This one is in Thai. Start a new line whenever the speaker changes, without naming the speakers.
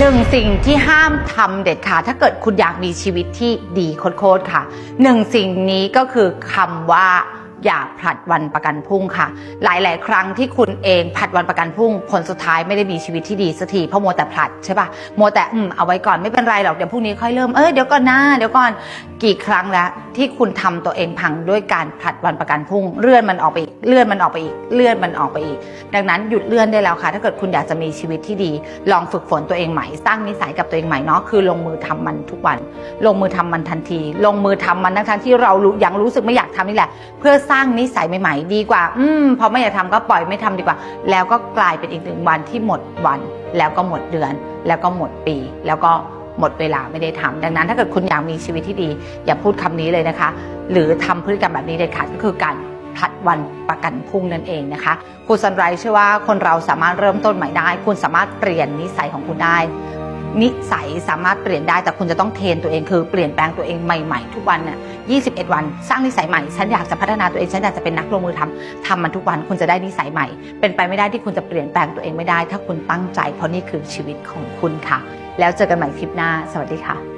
หนึ่งสิ่งที่ห้ามทำเด็ดขาดถ้าเกิดคุณอยากมีชีวิตที่ดีโคตรๆค่ะหนึ่งสิ่งนี้ก็คือคำว่า อย่าผลัดวันประกันพรุ่งค่ะ หลาย ๆ ครั้งที่คุณเองผลัดวันประกันพรุ่ง ผลสุดท้ายไม่ได้มีชีวิตที่ดีสักทีเพราะโมแต่ผลัดใช่ปะมัวแต่อืมเอาไว้ก่อนไม่เป็นไรหรอกเดี๋ยวพรุ่งนี้ค่อยเริ่มเอ้ยเดี๋ยวก่อนนะเดี๋ยวก่อนกี่ครั้งแล้วที่คุณทำตัวเองพังด้วยการผลัดวันประกันพรุ่งเลื่อนมันออกไปอีกเลื่อนมันออกไปอีกเลื่อนมันออกไปอีก ดังนั้นหยุดเลื่อนได้แล้วค่ะ ถ้าเกิดคุณอยากจะมีชีวิตที่ดี ลองฝึกฝนตัวเองใหม่สร้างนิสัยกับตัวเองใหม่เนาะคือลงมือทำมันทุกวัน ลงมือทำมันทันที ลงมือทำมันทั้งที่เรารู้ยังรู้สึกไม่อยากทำนี่แหละ เพื่อสร้างนิสัยใหม่ๆ ดีกว่า อืมพอไม่อยากทำก็ปล่อยไม่ทำดีกว่า แล้วก็กลายเป็นอีกหนึ่งวันที่หมดวัน แล้วก็หมดเดือน แล้วก็หมดปี แล้วก็หมดเวลาไม่ได้ทำดังนั้นถ้าเกิดคุณอยากมีชีวิตที่ดี อย่าพูดคำนี้เลยนะคะ หรือทำพฤติกรรมแบบนี้เด็ดขาดก็คือการผลัดวันประกันพรุ่งนั่นเองนะคะคุณซันไรเชื่อว่าคนเราสามารถเริ่มต้นใหม่ได้ คุณสามารถเปลี่ยนนิสัยของคุณได้ นิสัยสามารถเปลี่ยนได้แต่คุณจะต้องเทรนตัวเองคือเปลี่ยนแปลงตัวเองใหม่ๆ ทุกวันน่ะ21 วัน สร้างนิสัยใหม่ ฉันอยากจะพัฒนาตัวเอง ฉันอยากจะเป็นนักลงมือทำทำมันทุกวันคุณจะได้นิสัยใหม่ เป็นไปไม่ได้ที่คุณจะเปลี่ยนแปลงตัวเองไม่ได้ ถ้าคุณตั้งใจ เพราะนี่คือชีวิตของคุณค่ะ แล้วเจอกันใหม่คลิปหน้า สวัสดีค่ะ